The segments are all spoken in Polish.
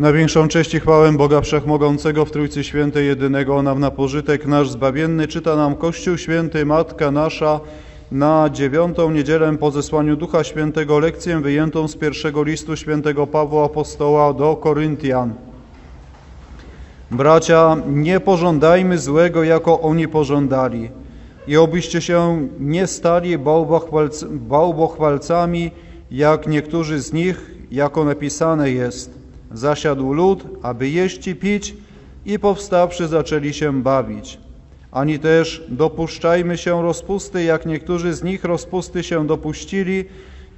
Na większą cześć i chwałę Boga Wszechmogącego w Trójcy Świętej Jedynego nam na pożytek nasz zbawienny czyta nam Kościół Święty Matka Nasza na dziewiątą niedzielę po zesłaniu Ducha Świętego lekcję wyjętą z pierwszego listu Świętego Pawła Apostoła do Koryntian. Bracia, nie pożądajmy złego, jako oni pożądali i obyście się nie stali bałwochwalc bałwochwalcami, jak niektórzy z nich, jako napisane jest. Zasiadł lud, aby jeść i pić i powstawszy zaczęli się bawić. Ani też dopuszczajmy się rozpusty, jak niektórzy z nich rozpusty się dopuścili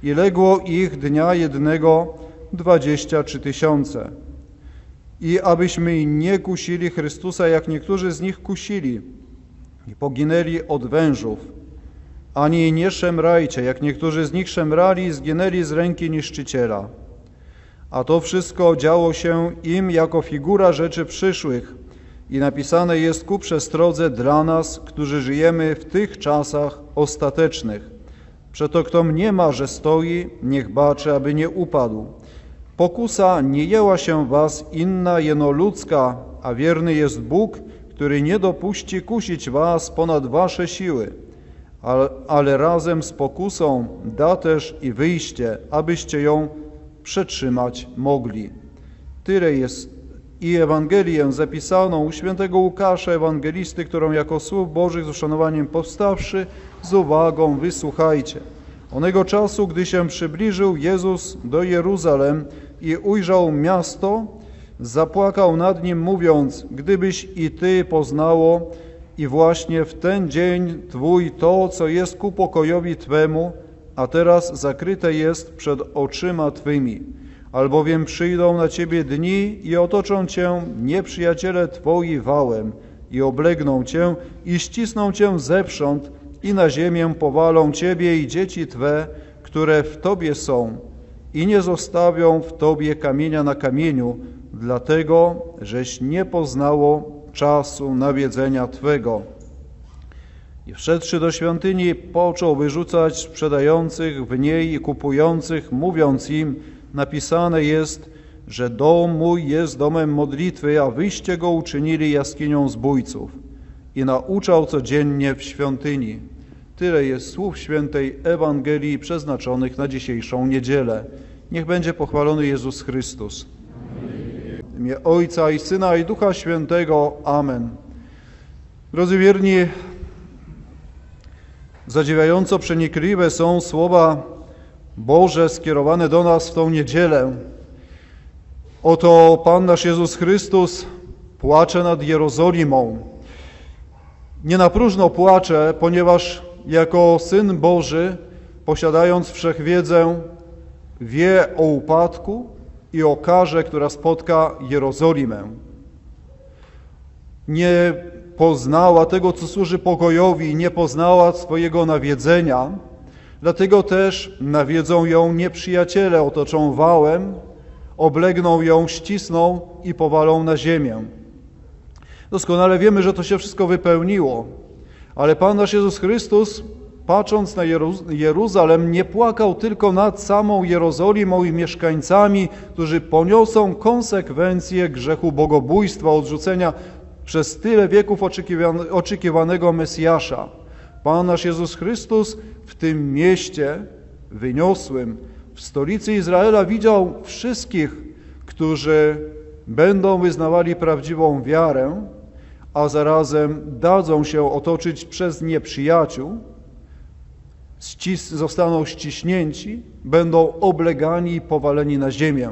i legło ich dnia jednego dwadzieścia trzy tysiące. I abyśmy nie kusili Chrystusa, jak niektórzy z nich kusili i poginęli od wężów. Ani nie szemrajcie, jak niektórzy z nich szemrali i zginęli z ręki niszczyciela. A to wszystko działo się im jako figura rzeczy przyszłych i napisane jest ku przestrodze dla nas, którzy żyjemy w tych czasach ostatecznych. Przeto kto mniema, że stoi, niech baczy, aby nie upadł. Pokusa nie jęła się was inna, jeno ludzka, a wierny jest Bóg, który nie dopuści kusić was ponad wasze siły, ale, ale razem z pokusą da też i wyjście, abyście ją przetrzymać mogli. Tyle jest i Ewangelię zapisaną u świętego Łukasza, ewangelisty, którą jako słów Bożych z uszanowaniem powstawszy, z uwagą wysłuchajcie. Onego czasu, gdy się przybliżył Jezus do Jeruzalem i ujrzał miasto, zapłakał nad nim, mówiąc, gdybyś i Ty poznało i właśnie w ten dzień Twój to, co jest ku pokojowi Twemu, a teraz zakryte jest przed oczyma Twymi. Albowiem przyjdą na Ciebie dni i otoczą Cię nieprzyjaciele Twoi wałem i oblegną Cię i ścisną Cię zewsząd i na ziemię powalą Ciebie i dzieci Twe, które w Tobie są i nie zostawią w Tobie kamienia na kamieniu, dlatego, żeś nie poznało czasu nawiedzenia Twego. I wszedłszy do świątyni, począł wyrzucać sprzedających w niej i kupujących, mówiąc im, napisane jest, że dom mój jest domem modlitwy, a wyście go uczynili jaskinią zbójców. I nauczał codziennie w świątyni. Tyle jest słów świętej Ewangelii przeznaczonych na dzisiejszą niedzielę. Niech będzie pochwalony Jezus Chrystus. W imię Ojca i Syna i Ducha Świętego. Amen. Drodzy wierni, zadziwiająco przenikliwe są słowa Boże skierowane do nas w tą niedzielę. Oto Pan nasz Jezus Chrystus płacze nad Jerozolimą. Nie na próżno płacze, ponieważ jako Syn Boży, posiadając wszechwiedzę, wie o upadku i o karze, która spotka Jerozolimę. Nie poznała tego, co służy pokojowi, nie poznała swojego nawiedzenia, dlatego też nawiedzą ją nieprzyjaciele, otoczą wałem, oblegną ją, ścisną i powalą na ziemię. Doskonale wiemy, że to się wszystko wypełniło, ale Pan nasz Jezus Chrystus, patrząc na Jeruzalem, nie płakał tylko nad samą Jerozolimą i mieszkańcami, którzy poniosą konsekwencje grzechu bogobójstwa, odrzucenia przez tyle wieków oczekiwanego Mesjasza. Pan nasz Jezus Chrystus w tym mieście wyniosłym, w stolicy Izraela widział wszystkich, którzy będą wyznawali prawdziwą wiarę, a zarazem dadzą się otoczyć przez nieprzyjaciół, zostaną ściśnięci, będą oblegani i powaleni na ziemię.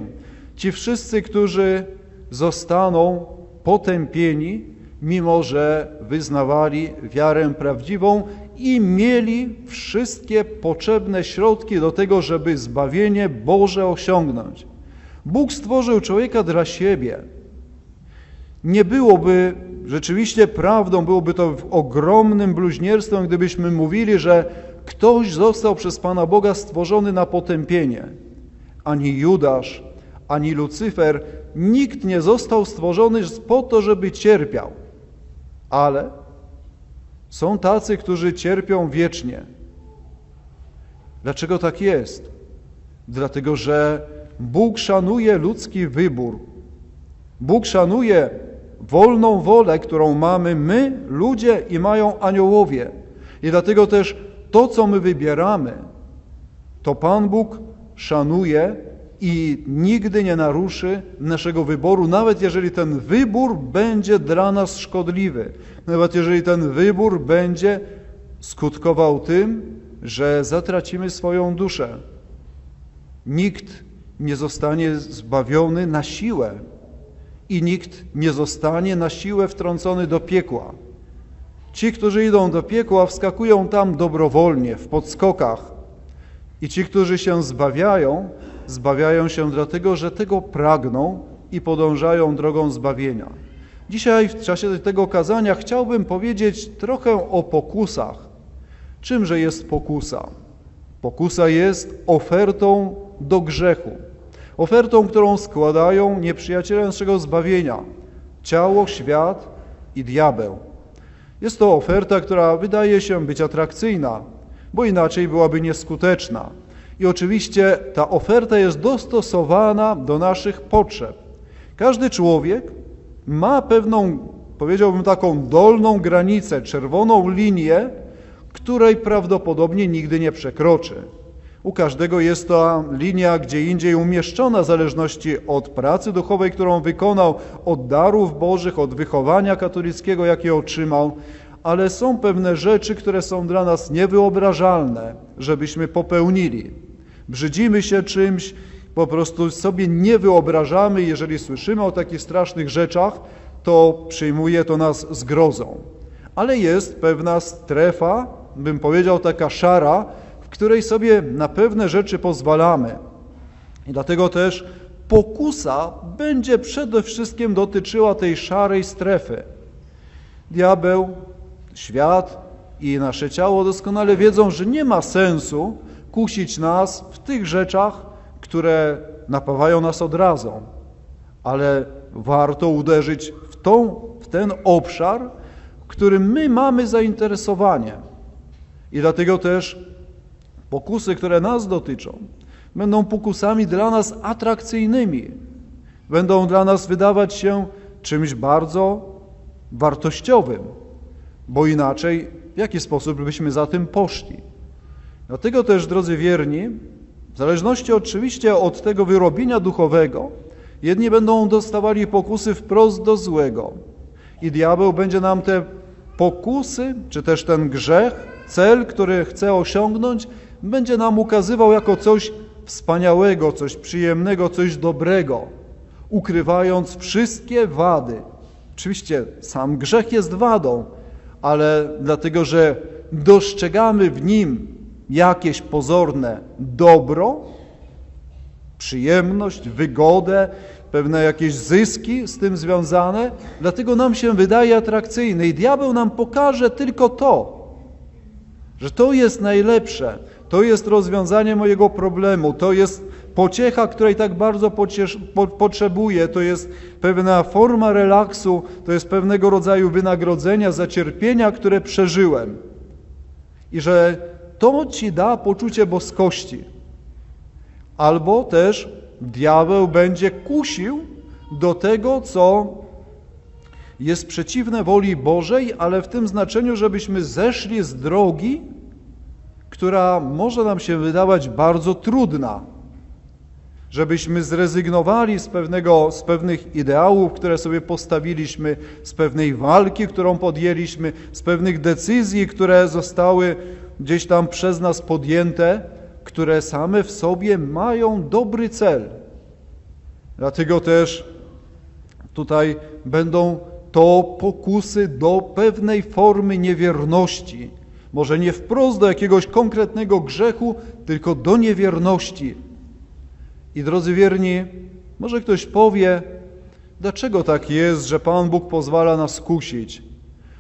Ci wszyscy, którzy zostaną potępieni, mimo że wyznawali wiarę prawdziwą i mieli wszystkie potrzebne środki do tego, żeby zbawienie Boże osiągnąć. Bóg stworzył człowieka dla siebie. Nie byłoby rzeczywiście prawdą, byłoby to ogromnym bluźnierstwem, gdybyśmy mówili, że ktoś został przez Pana Boga stworzony na potępienie. Ani Judasz, ani Lucyfer, nikt nie został stworzony po to, żeby cierpiał. Ale są tacy, którzy cierpią wiecznie. Dlaczego tak jest? Dlatego, że Bóg szanuje ludzki wybór Bóg szanuje wolną wolę, którą mamy my, ludzie i mają aniołowie. I dlatego też to, co my wybieramy, to Pan Bóg szanuje i nigdy nie naruszy naszego wyboru, nawet jeżeli ten wybór będzie dla nas szkodliwy, nawet jeżeli ten wybór będzie skutkował tym, że zatracimy swoją duszę. Nikt nie zostanie zbawiony na siłę i nikt nie zostanie na siłę wtrącony do piekła. Ci, którzy idą do piekła, wskakują tam dobrowolnie, w podskokach. I ci, którzy się zbawiają, zbawiają się dlatego, że tego pragną i podążają drogą zbawienia. Dzisiaj w czasie tego kazania chciałbym powiedzieć trochę o pokusach. Czymże jest pokusa? Pokusa jest ofertą do grzechu. Ofertą, którą składają nieprzyjaciele naszego zbawienia ciało, świat i diabeł. Jest to oferta, która wydaje się być atrakcyjna, bo inaczej byłaby nieskuteczna. I oczywiście ta oferta jest dostosowana do naszych potrzeb. Każdy człowiek ma pewną, powiedziałbym taką dolną granicę, czerwoną linię, której prawdopodobnie nigdy nie przekroczy. U każdego jest ta linia gdzie indziej umieszczona w zależności od pracy duchowej, którą wykonał, od darów bożych, od wychowania katolickiego, jakie otrzymał, ale są pewne rzeczy, które są dla nas niewyobrażalne, żebyśmy popełnili. Brzydzimy się czymś, po prostu sobie nie wyobrażamy, jeżeli słyszymy o takich strasznych rzeczach, to przyjmuje to nas zgrozą. Ale jest pewna strefa, bym powiedział taka szara, w której sobie na pewne rzeczy pozwalamy. I dlatego też pokusa będzie przede wszystkim dotyczyła tej szarej strefy. Diabeł, świat i nasze ciało doskonale wiedzą, że nie ma sensu kusić nas w tych rzeczach, które napawają nas odrazą, ale warto uderzyć w, tą, w ten obszar, którym my mamy zainteresowanie. I dlatego też pokusy, które nas dotyczą, będą pokusami dla nas atrakcyjnymi, będą dla nas wydawać się czymś bardzo wartościowym, bo inaczej w jaki sposób byśmy za tym poszli? Dlatego też, drodzy wierni, w zależności oczywiście od tego wyrobienia duchowego, jedni będą dostawali pokusy wprost do złego i diabeł będzie nam te pokusy, czy też ten grzech, cel, który chce osiągnąć, będzie nam ukazywał jako coś wspaniałego, coś przyjemnego, coś dobrego, ukrywając wszystkie wady. Oczywiście sam grzech jest wadą, ale dlatego, że dostrzegamy w nim jakieś pozorne dobro, przyjemność, wygodę, pewne jakieś zyski z tym związane, dlatego nam się wydaje atrakcyjny i diabeł nam pokaże tylko to, że to jest najlepsze, to jest rozwiązanie mojego problemu, to jest pociecha, której tak bardzo pociesz, po, potrzebuję, to jest pewna forma relaksu, to jest pewnego rodzaju wynagrodzenia za cierpienia, które przeżyłem. I że to ci da poczucie boskości. Albo też diabeł będzie kusił do tego, co jest przeciwne woli Bożej, ale w tym znaczeniu, żebyśmy zeszli z drogi, która może nam się wydawać bardzo trudna. Żebyśmy zrezygnowali z, pewnego, z pewnych ideałów, które sobie postawiliśmy, z pewnej walki, którą podjęliśmy, z pewnych decyzji, które zostały gdzieś tam przez nas podjęte, które same w sobie mają dobry cel. Dlatego też tutaj będą to pokusy do pewnej formy niewierności. Może nie wprost do jakiegoś konkretnego grzechu, tylko do niewierności. I drodzy wierni, może ktoś powie, dlaczego tak jest, że Pan Bóg pozwala nas kusić?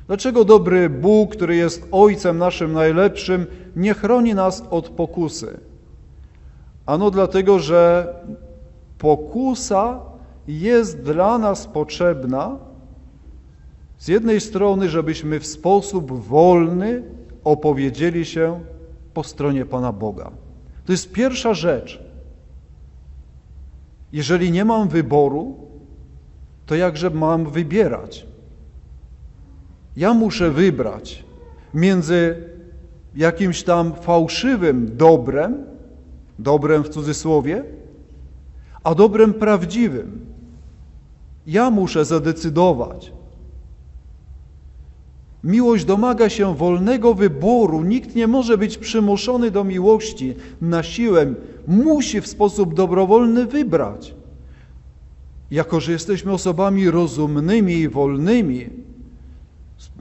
Dlaczego dobry Bóg, który jest Ojcem naszym najlepszym, nie chroni nas od pokusy? Ano dlatego, że pokusa jest dla nas potrzebna z jednej strony, żebyśmy w sposób wolny opowiedzieli się po stronie Pana Boga. To jest pierwsza rzecz. Jeżeli nie mam wyboru, to jakże mam wybierać? Ja muszę wybrać między jakimś tam fałszywym dobrem, dobrem w cudzysłowie, a dobrem prawdziwym. Ja muszę zadecydować. Miłość domaga się wolnego wyboru. Nikt nie może być przymuszony do miłości na siłę. Musi w sposób dobrowolny wybrać. Jako, że jesteśmy osobami rozumnymi i wolnymi,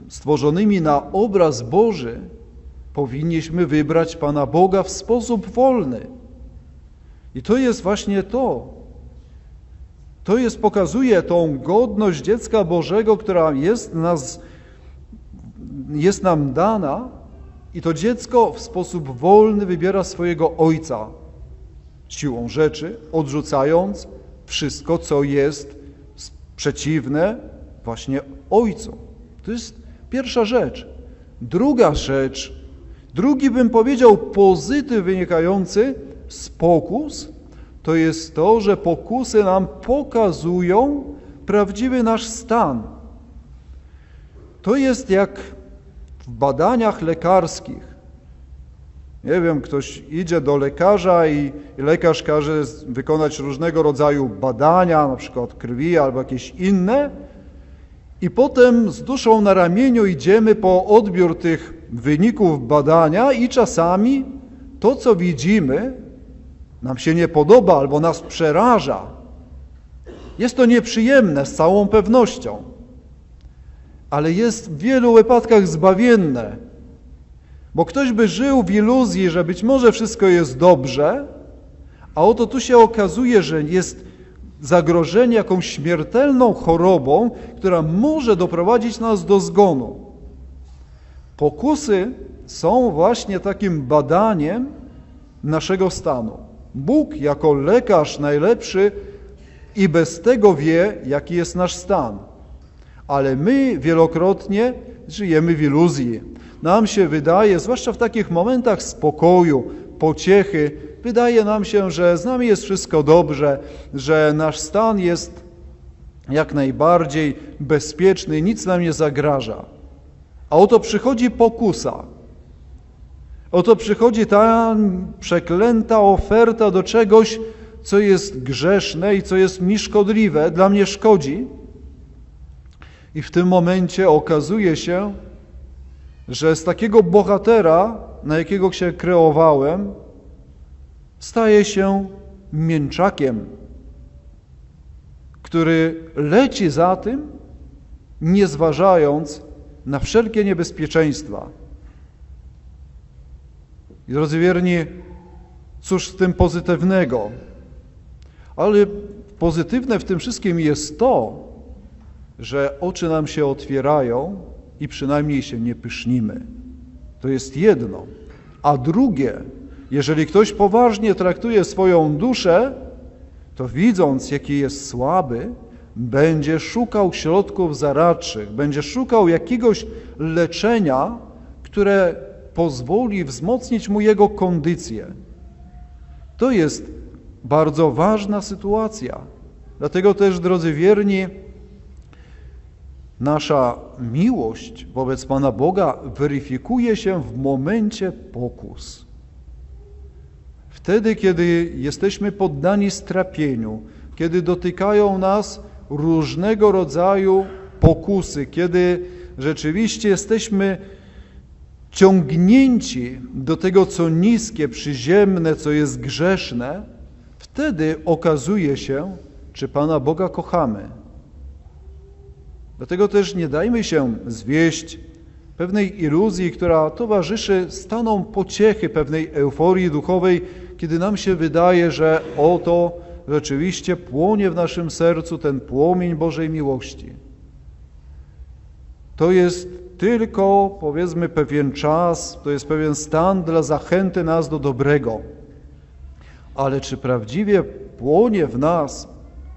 stworzonymi na obraz Boży, powinniśmy wybrać Pana Boga w sposób wolny. I to jest właśnie to. To jest, pokazuje tą godność dziecka Bożego, która jest, nas, jest nam dana i to dziecko w sposób wolny wybiera swojego ojca siłą rzeczy, odrzucając wszystko, co jest przeciwne właśnie ojcu. To jest pierwsza rzecz. Druga rzecz, drugi bym powiedział pozytyw wynikający z pokus, to jest to, że pokusy nam pokazują prawdziwy nasz stan. To jest jak w badaniach lekarskich. Nie wiem, ktoś idzie do lekarza i, i lekarz każe wykonać różnego rodzaju badania, na przykład krwi albo jakieś inne, i potem z duszą na ramieniu idziemy po odbiór tych wyników badania i czasami to, co widzimy, nam się nie podoba albo nas przeraża. Jest to nieprzyjemne z całą pewnością, ale jest w wielu wypadkach zbawienne, bo ktoś by żył w iluzji, że być może wszystko jest dobrze, a oto tu się okazuje, że jest zagrożenie jakąś śmiertelną chorobą, która może doprowadzić nas do zgonu. Pokusy są właśnie takim badaniem naszego stanu. Bóg jako lekarz najlepszy i bez tego wie, jaki jest nasz stan. Ale my wielokrotnie żyjemy w iluzji. Nam się wydaje, zwłaszcza w takich momentach spokoju, pociechy, wydaje nam się, że z nami jest wszystko dobrze, że nasz stan jest jak najbardziej bezpieczny, nic nam nie zagraża. A oto przychodzi pokusa. Oto przychodzi ta przeklęta oferta do czegoś, co jest grzeszne i co jest mi szkodliwe, dla mnie szkodzi. I w tym momencie okazuje się, że z takiego bohatera, na jakiego się kreowałem, staje się mięczakiem, który leci za tym, nie zważając na wszelkie niebezpieczeństwa. I drodzy wierni, cóż z tym pozytywnego? Ale pozytywne w tym wszystkim jest to, że oczy nam się otwierają i przynajmniej się nie pysznimy. To jest jedno. A drugie, jeżeli ktoś poważnie traktuje swoją duszę, to widząc, jaki jest słaby, będzie szukał środków zaradczych, będzie szukał jakiegoś leczenia, które pozwoli wzmocnić mu jego kondycję. To jest bardzo ważna sytuacja. Dlatego też, drodzy wierni, nasza miłość wobec Pana Boga weryfikuje się w momencie pokus. Wtedy, kiedy jesteśmy poddani strapieniu, kiedy dotykają nas różnego rodzaju pokusy, kiedy rzeczywiście jesteśmy ciągnięci do tego, co niskie, przyziemne, co jest grzeszne, wtedy okazuje się, czy Pana Boga kochamy. Dlatego też nie dajmy się zwieść pewnej iluzji, która towarzyszy stanom pociechy, pewnej euforii duchowej, kiedy nam się wydaje, że oto rzeczywiście płonie w naszym sercu ten płomień Bożej miłości. To jest tylko, powiedzmy, pewien czas, to jest pewien stan dla zachęty nas do dobrego. Ale czy prawdziwie płonie w nas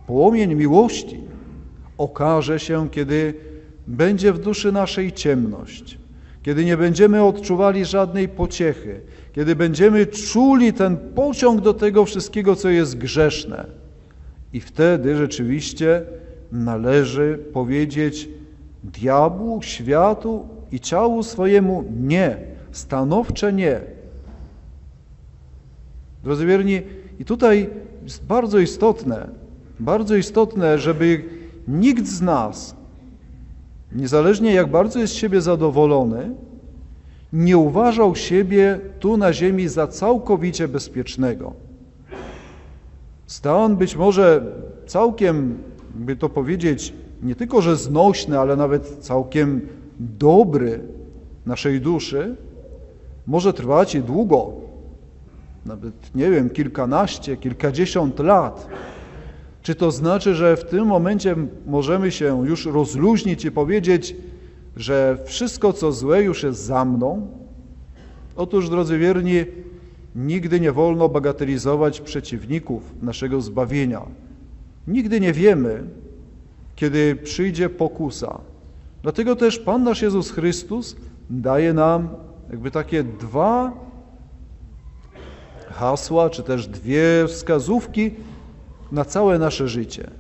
płomień miłości, okaże się, kiedy będzie w duszy naszej ciemność, kiedy nie będziemy odczuwali żadnej pociechy, kiedy będziemy czuli ten pociąg do tego wszystkiego, co jest grzeszne. I wtedy rzeczywiście należy powiedzieć diabłu, światu i ciału swojemu nie, stanowcze nie. Drodzy wierni, i tutaj jest bardzo istotne, bardzo istotne, żeby nikt z nas, niezależnie jak bardzo jest siebie zadowolony, nie uważał siebie tu na ziemi za całkowicie bezpiecznego. Stan być może całkiem, by to powiedzieć, nie tylko że znośny, ale nawet całkiem dobry naszej duszy, może trwać i długo, nawet nie wiem, kilkanaście, kilkadziesiąt lat. Czy to znaczy, że w tym momencie możemy się już rozluźnić i powiedzieć, że wszystko, co złe, już jest za mną? Otóż, drodzy wierni, nigdy nie wolno bagatelizować przeciwników naszego zbawienia. Nigdy nie wiemy, kiedy przyjdzie pokusa. Dlatego też Pan nasz Jezus Chrystus daje nam jakby takie dwa hasła, czy też dwie wskazówki na całe nasze życie.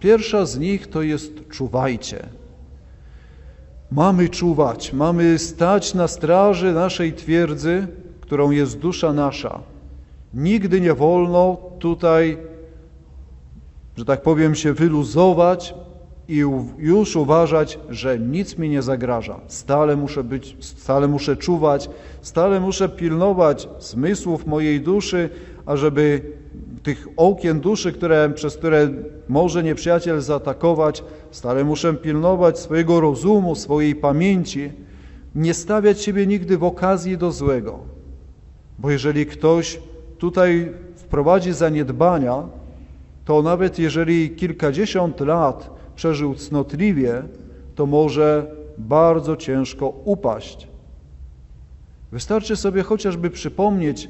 Pierwsza z nich to jest czuwajcie. Mamy czuwać, mamy stać na straży naszej twierdzy, którą jest dusza nasza. Nigdy nie wolno tutaj, że tak powiem, się wyluzować i już uważać, że nic mi nie zagraża. Stale muszę być, stale muszę czuwać, stale muszę pilnować zmysłów mojej duszy, ażeby tych okien duszy, które, przez które może nieprzyjaciel zaatakować, stale muszę pilnować swojego rozumu, swojej pamięci, nie stawiać siebie nigdy w okazji do złego. Bo jeżeli ktoś tutaj wprowadzi zaniedbania, to nawet jeżeli kilkadziesiąt lat przeżył cnotliwie, to może bardzo ciężko upaść. Wystarczy sobie chociażby przypomnieć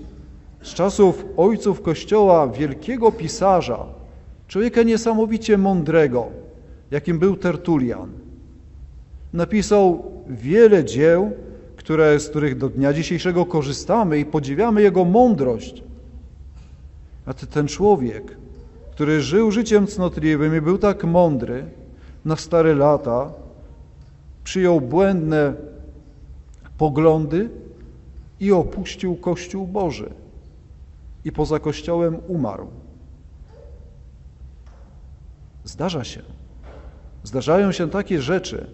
z czasów ojców Kościoła wielkiego pisarza, człowieka niesamowicie mądrego, jakim był Tertulian. Napisał wiele dzieł, które, z których do dnia dzisiejszego korzystamy i podziwiamy jego mądrość. A ten człowiek, który żył życiem cnotliwym i był tak mądry, na stare lata przyjął błędne poglądy i opuścił Kościół Boży i poza Kościołem umarł. Zdarza się. Zdarzają się takie rzeczy.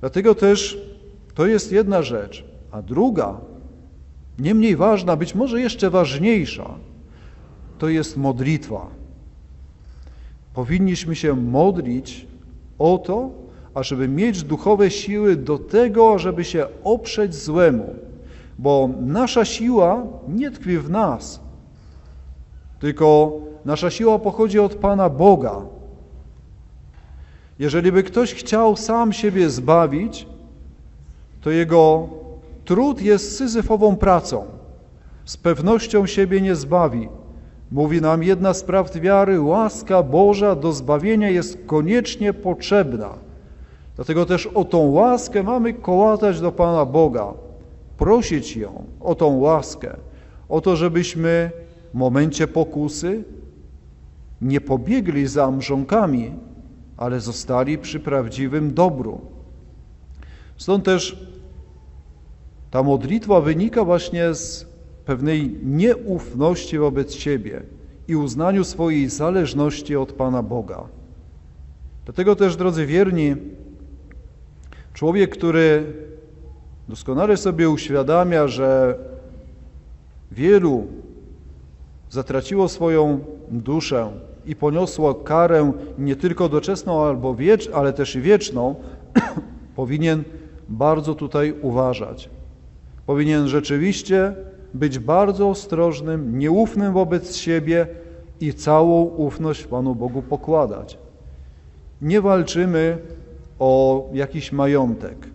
Dlatego też to jest jedna rzecz. A druga, nie mniej ważna, być może jeszcze ważniejsza, to jest modlitwa. Powinniśmy się modlić o to, ażeby mieć duchowe siły do tego, żeby się oprzeć złemu, bo nasza siła nie tkwi w nas, tylko nasza siła pochodzi od Pana Boga. Jeżeli by ktoś chciał sam siebie zbawić, to jego trud jest syzyfową pracą. Z pewnością siebie nie zbawi. Mówi nam jedna z prawd wiary, łaska Boża do zbawienia jest koniecznie potrzebna. Dlatego też o tą łaskę mamy kołatać do Pana Boga, prosić ją o tą łaskę, o to, żebyśmy w momencie pokusy nie pobiegli za mrzonkami, ale zostali przy prawdziwym dobru. Stąd też ta modlitwa wynika właśnie z pewnej nieufności wobec siebie i uznaniu swojej zależności od Pana Boga. Dlatego też, drodzy wierni, człowiek, który doskonale sobie uświadamia, że wielu zatraciło swoją duszę i poniosło karę nie tylko doczesną, albo wiecz, ale też i wieczną, powinien bardzo tutaj uważać. Powinien rzeczywiście być bardzo ostrożnym, nieufnym wobec siebie i całą ufność Panu Bogu pokładać. Nie walczymy o jakiś majątek,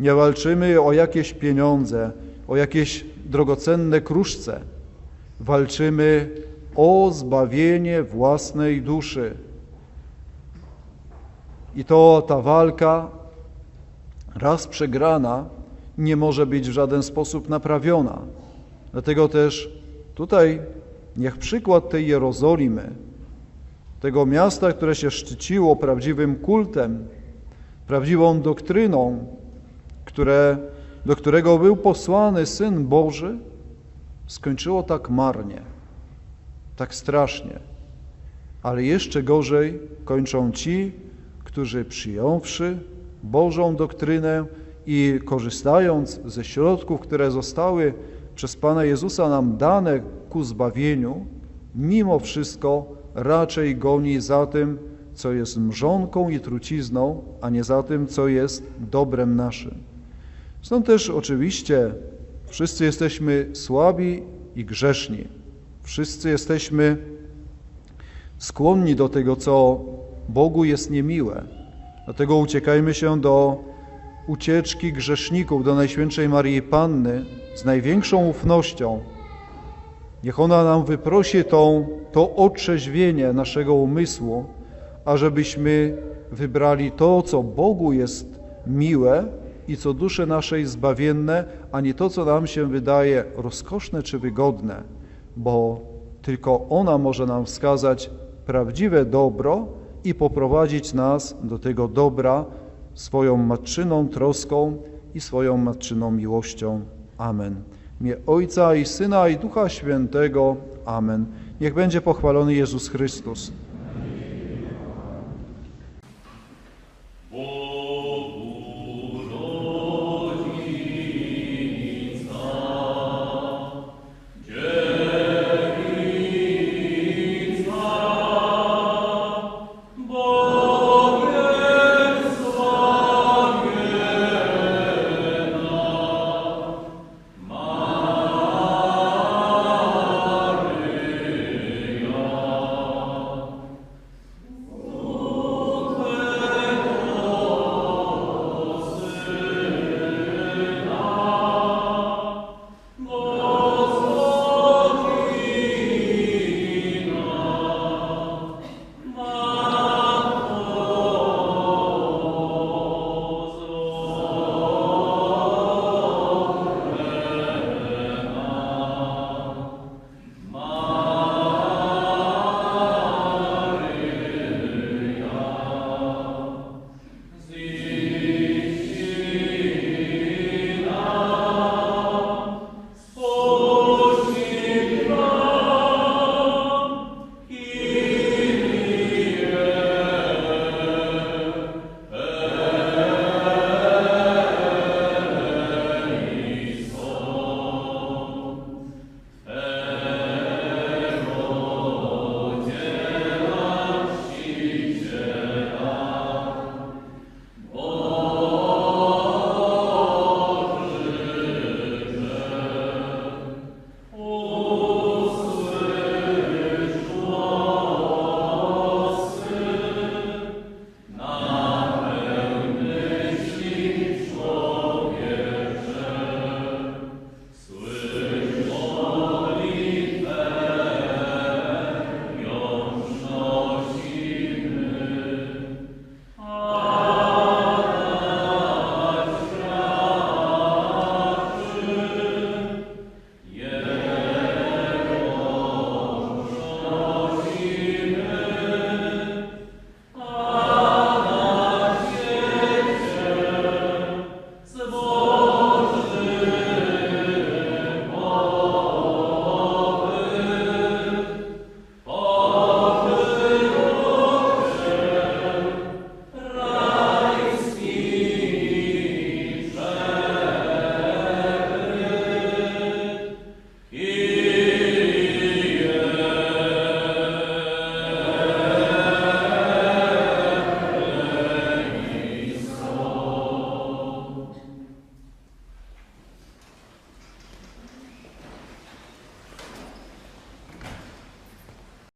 nie walczymy o jakieś pieniądze, o jakieś drogocenne kruszce. Walczymy o zbawienie własnej duszy. I to ta walka, raz przegrana, nie może być w żaden sposób naprawiona. Dlatego też tutaj niech przykład tej Jerozolimy, tego miasta, które się szczyciło prawdziwym kultem, prawdziwą doktryną, które, do którego był posłany Syn Boży, skończyło tak marnie, tak strasznie. Ale jeszcze gorzej kończą ci, którzy przyjąwszy Bożą doktrynę i korzystając ze środków, które zostały przez Pana Jezusa nam dane ku zbawieniu, mimo wszystko raczej goni za tym, co jest mrzonką i trucizną, a nie za tym, co jest dobrem naszym. Stąd też oczywiście wszyscy jesteśmy słabi i grzeszni. Wszyscy jesteśmy skłonni do tego, co Bogu jest niemiłe. Dlatego uciekajmy się do ucieczki grzeszników do Najświętszej Marii Panny z największą ufnością. Niech ona nam wyprosi tą, to otrzeźwienie naszego umysłu, ażebyśmy wybrali to, co Bogu jest miłe i co dusze naszej zbawienne, a nie to, co nam się wydaje rozkoszne czy wygodne, bo tylko ona może nam wskazać prawdziwe dobro i poprowadzić nas do tego dobra swoją matczyną troską i swoją matczyną miłością. Amen. Mnie Ojca i Syna i Ducha Świętego. Amen. Niech będzie pochwalony Jezus Chrystus.